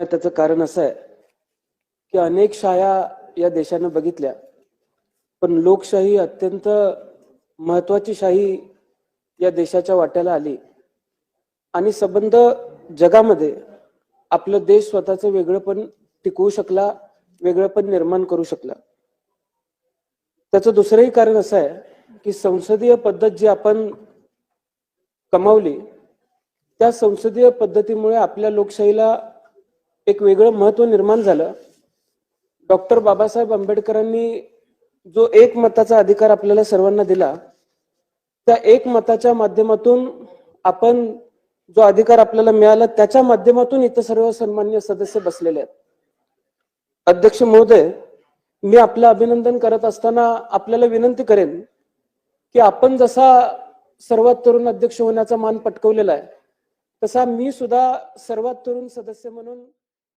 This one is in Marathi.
त्याचं कारण असं आहे की अनेक शाळा या देशानं बघितल्या पण लोकशाही अत्यंत महत्वाची शाही या देशाच्या वाट्याला आली. आणि संबंध जगामध्ये आपलं देश स्वतःचं वेगळंपण टिकवू शकला वेगळंपण निर्माण करू शकला. त्याचं दुसरंही कारण असं आहे की संसदीय पद्धत जी आपण कमावली त्या संसदीय पद्धतीमुळे आपल्या लोकशाहीला एक वेगळं महत्त्व निर्माण झालं. डॉक्टर बाबासाहेब आंबेडकरांनी जो एक मताचा अधिकार आपल्याला सर्वांना दिला त्या एक मताच्या माध्यमातून आपण जो अधिकार आपल्याला मिळाला त्याच्या माध्यमातून इथं सर्व सन्मान्य सदस्य बसलेले आहेत. अध्यक्ष महोदय मी आपलं अभिनंदन करत असताना आपल्याला विनंती करेन की आपण जसा सर्वात तरुण अध्यक्ष होण्याचा मान पटकवलेला आहे तसा मी सुद्धा सर्वात तरुण सदस्य म्हणून